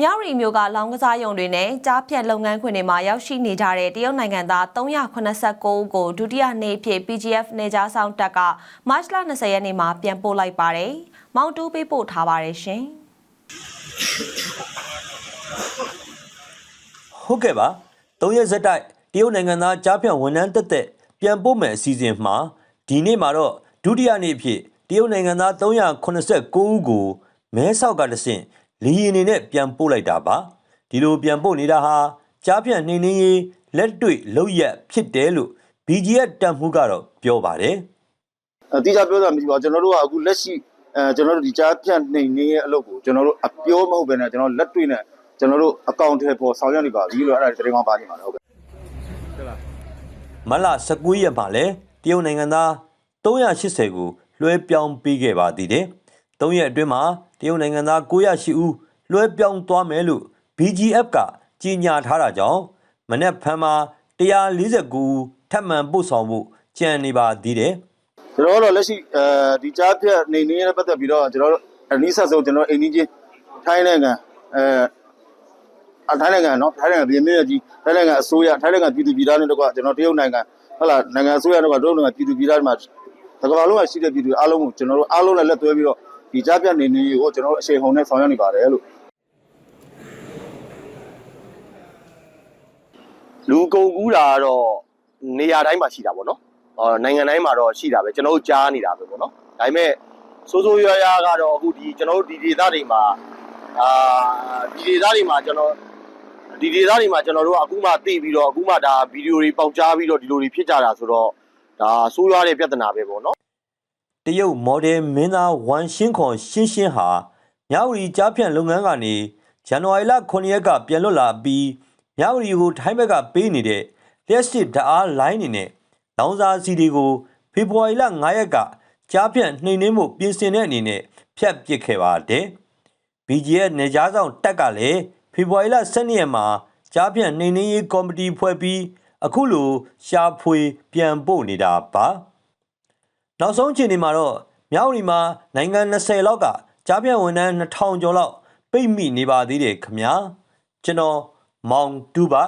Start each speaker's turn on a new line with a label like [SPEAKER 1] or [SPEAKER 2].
[SPEAKER 1] မြရီမျိုးကလောင်းကစားရုံတွေနဲ့ကြားဖြတ်လုပ်ငန်းခွင်တွေမှာရောက်ရှိနေကြတဲ့တရုတ်နိုင်ငံသား389ဦးကိုဒုတိယနေ့အဖြစ် PGF နေကြားဆောင်တပ်ကမတ်လ20ရက်နေ့မှာပြန်ပို့လိုက်ပါတယ်။မောင်တူးပေးပို့ထားပါတယ်ရှင်။
[SPEAKER 2] ဟုတ်ကဲ့ပါ၃ရက်ဆက်တိုက်တရုတ်နိုင်ငံသားကြားဖြတ်ဝန်ထမ်းတက်တက်ပြန်ပို့မယ်အစီအစဉ်မှာဒီနေ့မှာတော့ဒုတိယနေ့အဖြစ်တရုတ်နိုင်ငံသား389ဦးကိုမဲဆောက်ကတဆင့် လီရင်နေနဲ့ပြန်ပို့လိုက်တာပါဒီလိုပြန်ပို့နေတာဟာကြားဖြတ်နှိမ်နှင်းရေးလက်တွေ့လောက်ရက်ဖြစ်တယ်လို့ BGF တပ်မှုကတော့ပြောပါတယ်
[SPEAKER 3] အတိအကျပြောတာမရှိပါဘူးကျွန်တော်တို့ကအခုလက်ရှိအဲကျွန်တော်တို့ဒီကြားပြန့်နှိမ်နေရဲ့အလုပ်ကိုကျွန်တော်တို့အပြောမဟုတ်ဘဲနဲ့ကျွန်တော်လက်တွေ့နဲ့ကျွန်တော်တို့အကောင့်ထဲပေါ်ဆောင်ရွက်နေပါပြီလို့အဲ့ဒါတရင်ကောင်းပါနေပါတယ်ဟုတ်ကဲ့
[SPEAKER 2] မလ19ရက်မှာလဲတရုတ်နိုင်ငံသား380ကိုလွှဲပြောင်းပေးခဲ့ပါသေးတယ်။ ၃ရက်အတွင်းမှာတရုတ်နိုင်ငံသား908ဦးလွှဲပြောင်းသွားမယ်လို့ BGF ကကြေညာထားတာကြောင့်မနက်ဖန်မှာ149ဦးထပ်မံပို့ဆောင်ဖို့ကြံနေပါသေးတယ်။
[SPEAKER 3] ကျွန်တော်တို့လက်ရှိအဲဒီကြားပြတ်နေနေရတဲ့ပတ်သက်ပြီးတော့ကျွန်တော်တို့အနည်းဆက်ဆုံးကျွန်တော်အိမ်ကြီးချင်းထိုင်းနိုင်ငံအဲအထိုင်းနိုင်ငံနော်ထိုင်းနိုင်ငံပြည်မြင့်ကြီးထိုင်းနိုင်ငံအစိုးရထိုင်းနိုင်ငံပြည်သူပြည်သားတွေတို့ကကျွန်တော်တရုတ်နိုင်ငံဟုတ်လားနိုင်ငံအစိုးရတို့ကတို့နိုင်ငံပြည်သူပြည်သားတွေမှာတကမ္ဘာလုံးကရှိတဲ့ပြည်သူအားလုံးကိုကျွန်တော်တို့အားလုံးနဲ့လက်တွဲပြီးတော့ ဒီကြားပြန့်နေနေကိုကျွန်တော်တို့အရှိန်ဟုန်နဲ့ဆောင်ရွက်နေပါတယ်လို့
[SPEAKER 4] လူကုန်ကူးတာကတော့နေရာတိုင်းမှာရှိတာပေါ့နော်။အော်နိုင်ငံတိုင်းမှာတော့ရှိတာပဲကျွန်တော်တို့ကြားနေတာပဲပေါ့နော်။ဒါပေမဲ့စိုးစိုးရွားရွားကတော့အခုဒီကျွန်တော်တို့ဒီဒေသတွေမှာအာဒီဒေသတွေမှာကျွန်တော်ဒီဒေသတွေမှာကျွန်တော်တို့အခုမှသိပြီးတော့အခုမှဒါဗီဒီယိုတွေပေါက်ကြားပြီးတော့ဒီလိုတွေဖြစ်ကြတာဆိုတော့ဒါဆိုးရွားတဲ့ပြဿနာပဲပေါ့နော်။
[SPEAKER 2] တ ရုတ်မော်ဒယ်မင်းသားဝမ်ရှင်းခွန်ရှင်းရှင်းဟာမြဝတီကြားဖြန့်လုပ်ငန်းကနေဇန်နဝါရီလ9ရက်ကပြန်လွတ်လာပြီးမြဝတီကိုထိုင်းဘက်ကပေးနေတဲ့လျှက်စစ်ဓာတ်အားလိုင်းနေနဲ့လောင်စာစီတွေကိုဖေဖော်ဝါရီလ9ရက်ကကြားဖြန့်နှိမ်နှင်းမှုပြင်ဆင်တဲ့အနေနဲ့ဖျက်ပစ်ခဲ့ပါတယ်။ BGF နေကြားဆောင်တက်ကလည်းဖေဖော်ဝါရီလ12ရက်မှာကြားဖြန့်နှိမ်နှင်းရေးကော်မတီဖွဲ့ပြီးအခုလိုရှာဖွေပြန်ပို့နေတာပါ။ နောက်ဆုံးအချိန်ဒီမှာတော့မြောက်ရီမှာနိုင်ငံ20လောက်ကကြားပြန့်ဝန်ထမ်း2000ကျော်လောက်ပိတ်မိနေပါသေးတယ်ခမညာကျွန်တော်မောင်တူပါ